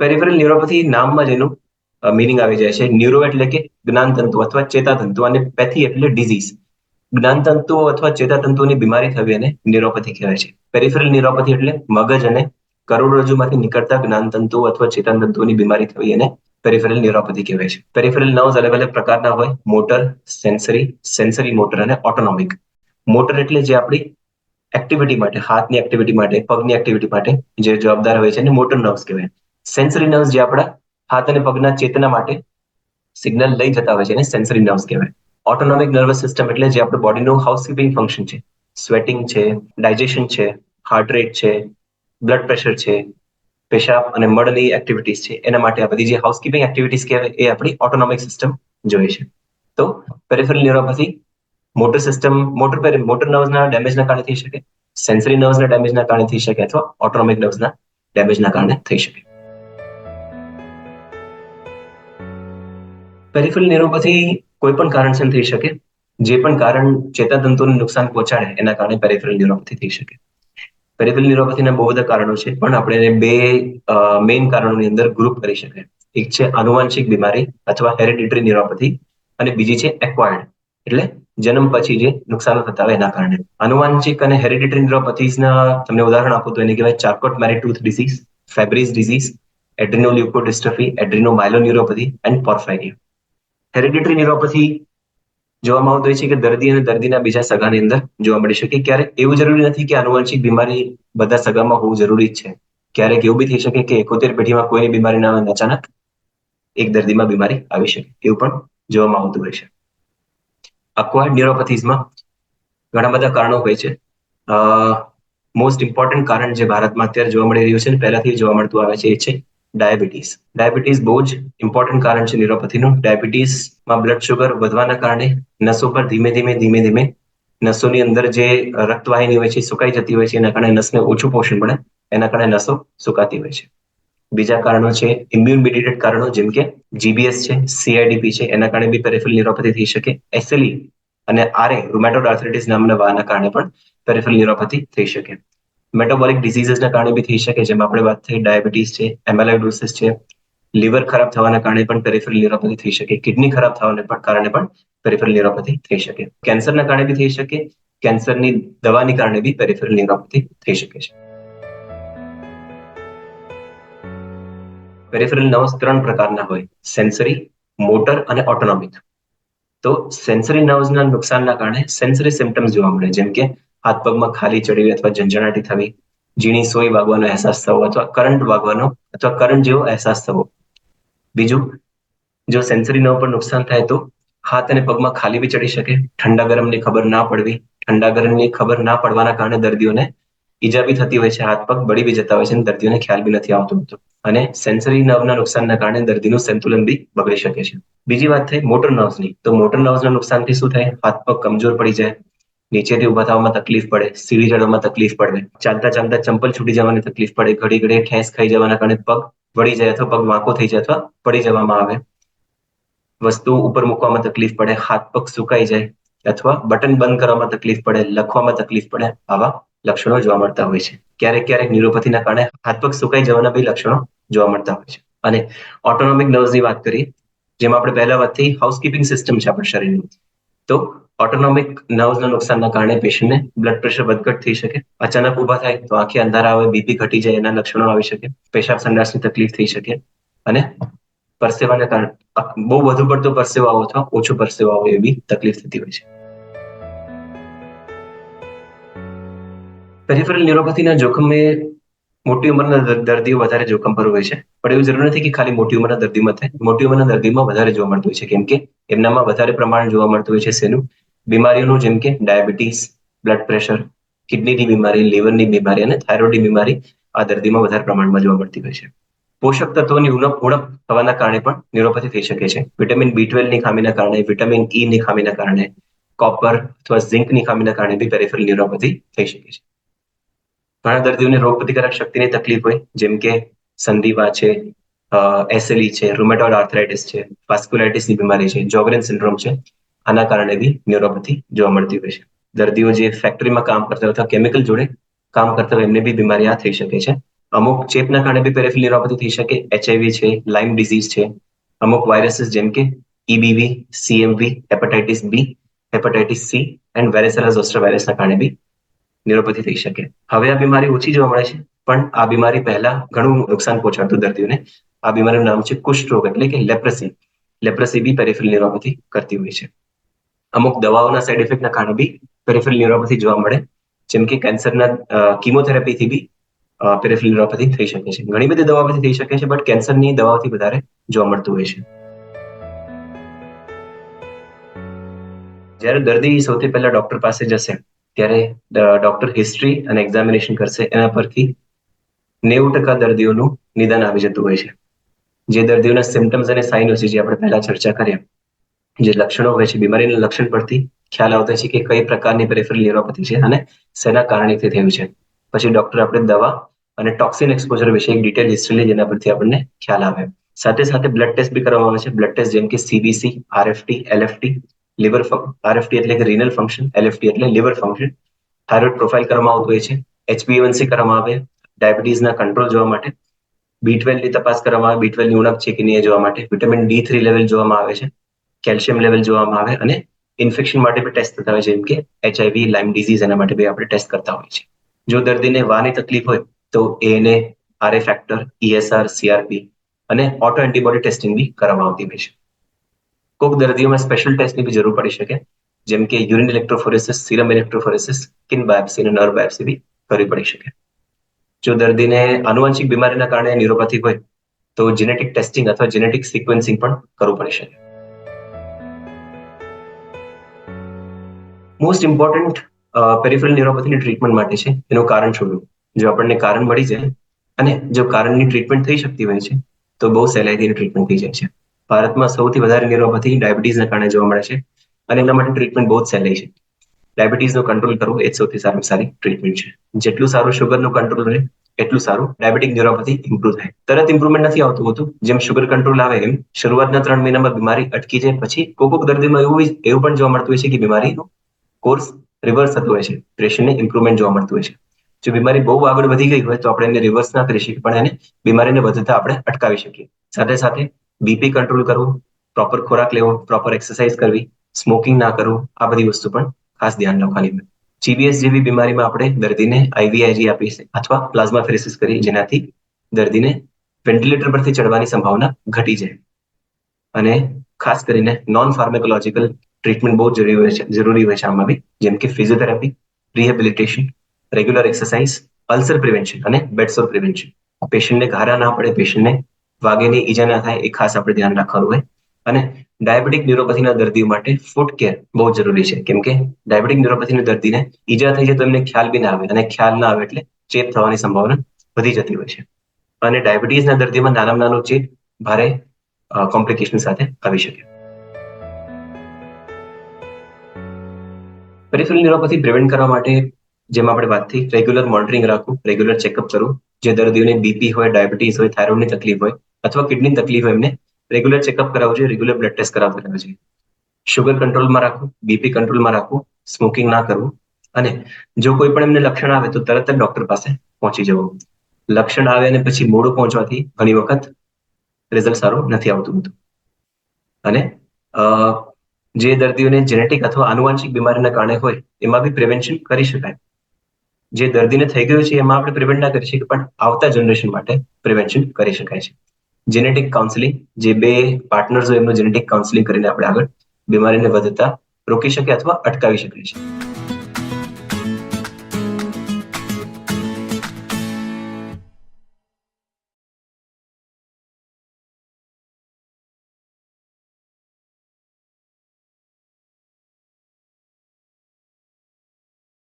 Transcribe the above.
Peripheral neuropathy નામમાં જ એનું મિનિંગ આવી જાય છે. ન્યુરો એટલે કે જ્ઞાનતંતુ અથવા ચેતાતંતુ અને પેથી એટલે ડિઝીઝ જ્ઞાનતંતુઓ અથવા ચેતાતંતુની બીમારી થવી એને ન્યુરોપેથી કહેવાય છે. પેરિફેરલ ન્યુરોપેથી એટલે મગજ અને કરોડરજ્જુમાંથી નીકળતા જ્ઞાનતંતુઓ અથવા ચેતાતંતુઓની બીમારી થવી એને પેરિફેરલ ન્યુરોપેથી કહેવાય છે. પેરિફેરલ નર્વ્સ અલગ અલગ પ્રકારના હોય. મોટર, સેન્સરી સેન્સરી મોટર અને ઓટોનોમિક. મોટર એટલે જે આપણી એક્ટિવિટી માટે, હાથની એક્ટિવિટી માટે, પગની એક્ટિવિટી માટે જે જવાબદાર હોય છે એને મોટર નર્વ્સ કહેવાય. સેન્સરી નર્વ્સ જે આપણા હાથ અને પગના ચેતના માટે સિગ્નલ લઈ જતા હોય છે એને સેન્સરી નર્વ્સ કહેવાય. ઓટોનોમિક નર્વસ સિસ્ટમ એટલે જે આપણું બોડીનું હાઉસકીપિંગ ફંક્શન છે. સ્વેટિંગ છે ડાયજેશન છે હાર્ટ રેટ છે બ્લડ પ્રેશર છે, પેશાબ અને મળની એક્ટિવિટીઝ છે. એના માટે આ બધી જે હાઉસકીપિંગ એક્ટિવિટીઝ કહેવાય એ આપણી ઓટોનોમિક સિસ્ટમ જોઈએ છે. તો peripheral neuropathy motor system motor motor નર્વ્સના ડેમેજના કારણે થઈ શકે. સેન્સરી નર્વ્સના ડેમેજના કારણે થઈ શકે અથવા ઓટોનોમિક નર્વ્સના ડેમેજના કારણે થઈ શકે. પેરિફેરલ ન્યુરોપેથી કોઈ પણ કારણસર થઈ શકે, જે પણ કારણ ચેતાતંતુને નુકસાન પહોંચાડે, એના કારણે પેરિફેરલ ન્યુરોપેથી થઈ શકે. પેરિફેરલ ન્યુરોપેથીના બહુ બધા કારણો છે, પણ આપણે બે મેઇન કારણોની અંદર ગ્રુપ કરી શકાય એક છે આનુવાંશિક બીમારી અથવા હેરિડિટરી ન્યુરોપેથી અને બીજી છે એક્વાયર્ડ એટલે જન્મ પછી જે નુકસાનો થતા હોય એના કારણે. આનુવાંશિક અને હેરિડિટરી ન્યુરોપેથીઝના તમને ઉદાહરણ આપું તો એને કહેવાય Charcot Marie Tooth disease Fabry's disease adrenoleukodystrophy adrenomyeloneuropathy and porphyria hereditary neuropathy જોવામાં આવતું હોય છે કે દર્દી અને દર્દીના બીજા સગાની અંદર જોવા મળી શકે. ક્યારેક એવું જરૂરી નથી કે આનુવંશિક બીમારી બધા સગામાં હોવું જરૂરી છે. ક્યારેક એવું બી થઈ શકે કે એકોતેર પેઢીમાં કોઈની બીમારી ના આવે અચાનક એક દર્દીમાં બીમારી આવી શકે. એવું પણ જોવામાં આવતું હોય છે. અક્વાયર્ડ ન્યુરોપેથીઝમાં ઘણા બધા કારણો હોય છે. મોસ્ટ ઇમ્પોર્ટન્ટ કારણ જે ભારતમાં અત્યારે જોવા મળી રહ્યું છે પહેલાથી જોવા મળતું આવે છે એ છે ડાયાબિટીસ. ડાયાબિટીસ બહુ જ ઇમ્પોર્ટન્ટ કારણ છે ન્યુરોપેથીનું. ડાયાબિટીસમાં બ્લડ શુગર વધવાના કારણે નસો પર ધીમે ધીમે ધીમે ધીમે નસોની અંદર જે રક્તવાહિની હોય છે સુકાઈ જતી હોય છે, એના કારણે નસને ઓછું પોષણ મળે, એના કારણે નસો સુકાતી હોય છે. બીજા કારણો છે ઇમ્યુન મિડિટેડ કારણો જેમ કે જીબીએસ છે સીઆઈડીપી છે, એના કારણે બી પેરેફિલ ન્યુરોપેથી થઈ શકે. એસએલઈ અને આરએ રૂમેટોડ આર્થરાઇટિસ નામના વાના કારણે પણ પેરેફિલ ન્યુરોપેથી થઈ શકે. મેટાબોલિક ડિસીઝીસના કારણે બી થઈ શકે જેમ આપણે વાત થઈ ડાયાબિટીસ છે એમેલાઇડોસિસ છે, લીવર ખરાબ થવાના કારણે પણ પેરિફેરલ ન્યુરોપેથી થઈ શકે. કિડની ખરાબ થવાના કારણે પણ પેરિફેરલ ન્યુરોપેથી થઈ શકે. કેન્સરના કારણે બી થઈ શકે. કેન્સરની દવાની કારણે બી પેરિફેરલ ન્યુરોપેથી થઈ શકે છે. પેરિફેરલ નર્વ્સ ત્રણ પ્રકારના હોય. સેન્સરી મોટર અને ઓટોનોમિક તો સેન્સરી નર્વ્સના નુકસાનના કારણે સેન્સરી સિમ્ટમ્સ જોવા મળે. જેમ કે હાથ પગમાં ખાલી ચડવી અથવા ઝંઝણાટી થવી, ઝીણી સોય વાગવાનો અહેસાસ થવો અથવા કરંટ વાગવાનો અથવા કરંટ જેવો અહેસાસ થવો. બીજું, જો સેન્સરી નર્વ પર નુકસાન થાય તો હાથ અને પગમાં ખાલી બી ચડી શકે, ઠંડા ગરમની ખબર ના પડવી, ઠંડા ગરમની ખબર ના પડવાના કારણે દર્દીઓને ઈજા બી થતી હોય છે, હાથ પગ બળી બી જતા હોય છે અને દર્દીઓને ખ્યાલ બી નથી આવતો હતો. અને સેન્સરી નર્વના નુકસાનના કારણે દર્દીનું સંતુલન બી બગડી શકે છે. બીજી વાત થઈ મોટર નર્વ્સની તો મોટર નર્વ્સના નુકસાનથી શું થાય? હાથ પગ કમજોર પડી જાય નીચેથી ઊભા થવામાં તકલીફ પડે, સીડી ચડવામાં તકલીફ પડે. ચાલતા ચાલતા ચંપલ છૂટી જવાની તકલીફ પડે, ઘડી ઘડી ઠેસ ખાઈ જવાના કારણે પગ વળી જાય અથવા પગ વાંકો થઈ જાય અથવા પડી જવામાં આવે. વસ્તુ ઉપર મૂકવામાં તકલીફ પડે, હાથ પગ સુકાઈ જાય અથવા બટન બંધ કરવામાં તકલીફ પડે, લખવામાં તકલીફ પડે, આવા લક્ષણો જોવા મળતા હોય છે. ક્યારેક ક્યારેક ન્યુરોપેથીના કારણે હાથ પગ સુકાઈ જવાના બી લક્ષણો જોવા મળતા હોય છે. અને ઓટોનોમિક નર્વસની વાત કરીએ, જેમાં આપણે પહેલા વાતથી હાઉસકીપિંગ સિસ્ટમ છે આપણા શરીરની. તો ઓટોનોમિક નર્વ્સના નુકસાનના કારણે પેશન્ટને બ્લડ પ્રેશર વધઘટ થઈ શકે. અચાનક ઊભા થાય તો આંખે અંધારા આવે બીપી ઘટી જાય, એના લક્ષણો આવી શકે. પેશાબ સંડાસની તકલીફ થઈ શકે. અને પરસેવાને કારણે બહુ વધુ પડતો પરસેવા આવો અથવા ઓછો પરસેવા આવો એવી તકલીફ થતી હોય છે. પેરિફેરલ ન્યુરોપેથીના જોખમે મોટી ઉંમરના દર્દીઓ વધારે જોખમ પર હોય છે. પણ એવું જરૂર નથી કે ખાલી મોટી ઉંમરના દર્દીમાં થાય. મોટી ઉંમરના દર્દીમાં વધારે જોવા મળતું હોય છે. કેમ કે એમનામાં વધારે પ્રમાણ જોવા મળતું હોય છે શેનું બીમારીઓનું જેમ કે ડાયાબિટીસ, બ્લડ પ્રેશર, કિડનીની બીમારી, લીવરની બીમારી અને થાઇરોઇડની બીમારી આ દર્દીમાં વધારે પ્રમાણમાં જોવા મળતી હોય છે. પોષક તત્વોની ઉણપ ઉણપ થવાના કારણે પણ ન્યુરોપેથી થઈ શકે છે. વિટામિન બી ટ્વેલ્વની ખામીના કારણે, વિટામિન ઈ ની ખામીના કારણે, કોપર અથવા ઝિંકની ખામીના કારણે બી પેરેફરલ ન્યુરોપેથી થઈ શકે છે. ઘણા દર્દીઓને રોગ પ્રતિકારક શક્તિની તકલીફ હોય, જેમ કે સંધિવા છે એસએલઈ છે રૂમેટોઇડ આર્થરાઇટિસ છે વાસ્ક્યુલાઇટિસની બીમારી છે જોગરેન સિન્ડ્રોમ છે, આના કારણે બી ન્યુરોપેથી જોવા મળતી હોય છે. દર્દીઓ જે ફેક્ટરીમાં કામ કરતા અથવા કેમિકલ જોડે કામ કરતા હોય, એમને બી બીમારી આ થઈ શકે છે. અમુક ચેપના કારણે બી પેરેફિલ ન્યુરોપેથી થઈ શકે એચઆઈવી છે લાઇમ ડિઝીઝ છે, અમુક વાયરસીસ જેમ કે EBV CMV hepatitis B hepatitis C and varicella zoster વાયરસના કારણે બી ન્યુરોપેથી થઈ શકે. હવે આ બીમારી ઓછી જોવા મળે છે, પણ આ બીમારી પહેલા ઘણું નુકસાન પહોંચાડતું દર્દીઓને. આ બીમારીનું નામ છે કુષ્ઠરોગ, એટલે કે લેપ્રસી. લેપ્રસી બી પેરેફિલ ન્યુરોપેથી કરતી હોય છે. અમુક દવાઓના સાઇડ ઇફેક્ટના કારણે બી પેરેફિલ ન્યુરોપેથી જોવા મળે, જેમ કે કેન્સરના કિમોથેરાપીથી બી પેરેફિલ ન્યુરોપેથી થઈ શકે છે. ઘણી બધી દવાઓથી થઈ શકે છે, બટ કેન્સરની દવાઓથી વધારે જોવા મળતું હોય છે. જ્યારે દર્દી સૌથી પહેલા ડોક્ટર પાસે જશે ત્યારે ડોક્ટર હિસ્ટ્રી અને એક્ઝામિનેશન કરશે. એના પરથી નેવું ટકા દર્દીઓનું નિદાન આવી જતું હોય છે. જે દર્દીઓના સિમ્ટમ્સ અને સાઇન છે, જે આપણે પહેલા ચર્ચા કર્યા જે લક્ષણો હોય છે, બીમારીના લક્ષણ પરથી ખ્યાલ આવતો છે કે કઈ પ્રકારની પેરેફરલ ન્યુરોપેથી છે અને શેના કારણે તે થયું છે. પછી ડોક્ટર આપણે દવા અને ટોક્સિન એક્સપોઝર વિશે એક ડિટેલ હિસ્ટ્રી લે જેના પરથી આપણને ખ્યાલ આવે. સાથે સાથે બ્લડ ટેસ્ટ બી કરવામાં આવે છે. બ્લડ ટેસ્ટ જેમ કે CBC RFT LFT liver RFT એટલે કે રિનલ ફંક્શન એલએફટી એટલે લિવર ફંક્શન થાઇરોઇડ પ્રોફાઇલ કરવામાં આવતું હોય છે. એચબીવનસી કરવામાં આવે. ડાયાબિટીસના કંટ્રોલ જોવા માટે. બી ની તપાસ કરવામાં આવે. બી ટ્વેલ્વની ઉણપ છે કે નહીં જોવા માટે. વિટામિન ડી થ્રી લેવલ જોવામાં આવે છે. કેલ્શિયમ લેવલ જોવામાં આવે અને ઇન્ફેક્શન માટે બી ટેસ્ટ થતા હોય છે. જેમ કે એચઆઈવી લાઇમ ડિઝીઝ એના માટે બી આપણે ટેસ્ટ કરતા હોય છે જો દર્દીને વાની તકલીફ હોય તો એને આરએ ફેક્ટર ઈએસઆર સીઆરપી અને ઓટો એન્ટીબોડી ટેસ્ટિંગ બી કરવામાં આવતી હોય છે. કોઈક દર્દીઓમાં સ્પેશિયલ ટેસ્ટની બી જરૂર પડી શકે. જેમ કે urine electrophoresis serum electrophoresis skin biopsy અને નર્વ બાયોપ્સી બી કરવી પડી શકે. જો દર્દીને આનુવંશિક બીમારીના કારણે ન્યુરોપેથી હોય, તો જેનેટિક ટેસ્ટિંગ અથવા જેનેટિક સિક્વન્સિંગ પણ કરવું પડી શકે. મોસ્ટ ઇમ્પોર્ટન્ટ પેરિફરલ ન્યુરોપેથીની ટ્રીટમેન્ટ માટે છે, એનું કારણ શોધવું. જો આપણને કારણ મળી જાય અને જો કારણની ટ્રીટમેન્ટ થઈ શકતી હોય છે, તો બહુ સહેલાઈથી ટ્રીટમેન્ટ થઈ જાય છે. ભારતમાં સૌથી વધારે ન્યુરોપેથી ડાયાબિટીસના કારણે જોવા મળે છે અને એના માટે ટ્રીટમેન્ટ બહુ જ સહેલાઈ છે. ડાયાબિટીસનો કંટ્રોલ કરવો એ સૌથી સારી સારી ટ્રીટમેન્ટ છે. જેટલું સારું શુગરનું કંટ્રોલ રહે, એટલું સારું ડાયાબિટીક ન્યુરોપેથી ઇમ્પ્રુવ થાય. તરત ઇમ્પ્રુવમેન્ટ નથી આવતું હોતું. જેમ શુગર કંટ્રોલ આવે એમ, શરૂઆતના ત્રણ મહિનામાં બીમારી અટકી જાય, પછી કોક કોક દર્દીમાં એવું એવું પણ જોવા મળતું હોય છે કે બીમારીનું કોર્સ રિવર્સ થતું હોય છે. પ્રેશરને ઇમ્પ્રુવમેન્ટ જોવા મળતું હોય છે. જો બીમારી બહુ આગળ વધી ગઈ હોય તો આપણે એને રિવર્સ ના કરી શકીએ, પણ એને બીમારીને વધતા આપણે અટકાવી શકીએ. સાથે સાથે બીપી કંટ્રોલ કરવું પ્રોપર ખોરાક લેવો પ્રોપર એક્સરસાઇઝ કરવી સ્મોકિંગ ના કરવું, આ બધી વસ્તુ પણ ખાસ ધ્યાન રાખવાની જીબીએસ જેવી બીમારીમાં આપણે દર્દીને આઈવીઆઈજી આપી અથવા પ્લાઝમા ફેરેસિસ કરી જેનાથી દર્દીને વેન્ટિલેટર પરથી ચડવાની સંભાવના ઘટી જાય. અને ખાસ કરીને નોન ફાર્મેકોલોજીકલ ટ્રીટમેન્ટ બહુ જરૂરી હોય છે, જરૂરી હોય છે આમાં બી, જેમ કે physiotherapy rehabilitation regular exercise ulcer prevention અને બેડસોર પ્રિવેન્શન પેશન્ટને ઘારા ના પડે પેશન્ટને વાગેની ઈજા ના થાય એ ખાસ આપણે ધ્યાન રાખવાનું હોય. અને ડાયાબિટીક ન્યુરોપેથીના દર્દીઓ માટે ફૂડ કેર બહુ જરૂરી છે. કેમ કે ડાયાબિટીક ન્યુરોપેથીના દર્દીને ઈજા થઈ જાય તો એમને ખ્યાલ બી ના આવે અને ખ્યાલ ના આવે એટલે ચેપ થવાની સંભાવના વધી જતી હોય છે. અને ડાયાબિટીસના દર્દીમાં નાનામાં નાનો ચેપ ભારે કોમ્પ્લિકેશન સાથે આવી શકે. પેરિફેરલ ન્યુરોપેથી પ્રિવેન્ટ કરવા માટે જેમ આપણે વાત થઈ રેગ્યુલર મોનિટરિંગ રાખવું, રેગ્યુલર ચેકઅપ કરવું, જે દર્દીઓને બીપી હોય, ડાયાબિટીસ હોય, થાઇરોઇડની તકલીફ હોય અથવા કિડની તકલીફ એમને રેગ્યુલર ચેકઅપ કરાવવું જોઈએ રેગ્યુલર બ્લડ ટેસ્ટ કરાવતા રહેવું જોઈએ. શુગર કંટ્રોલમાં રાખવું બીપી કંટ્રોલમાં રાખવું સ્મોકિંગ ના કરવું અને જો કોઈ પણ એમને લક્ષણ આવે તો તરત જ ડોક્ટર પાસે પહોંચી જવું. લક્ષણ આવે અને પછી મોડું પહોંચવાથી ઘણી વખત રિઝલ્ટ સારું નથી આવતું હતું. અને જે દર્દીઓને જેનેટિક અથવા આનુવાંશિક બીમારીના કારણે હોય, એમાં બી પ્રિવેન્શન કરી શકાય. જે દર્દીને થઈ ગયું છે, એમાં આપણે પ્રિવેન્ટ ના કરી શકીએ, પણ આવતા જનરેશન માટે પ્રિવેન્શન કરી શકાય છે. જેનેટિક કાઉન્સિલિંગ જે બે પાર્ટનર્સ હોય એમનું જેનેટિક કાઉન્સિલિંગ કરીને આપણે આગળ બીમારીને વધતા રોકી શકે અથવા અટકાવી શકીએ છીએ.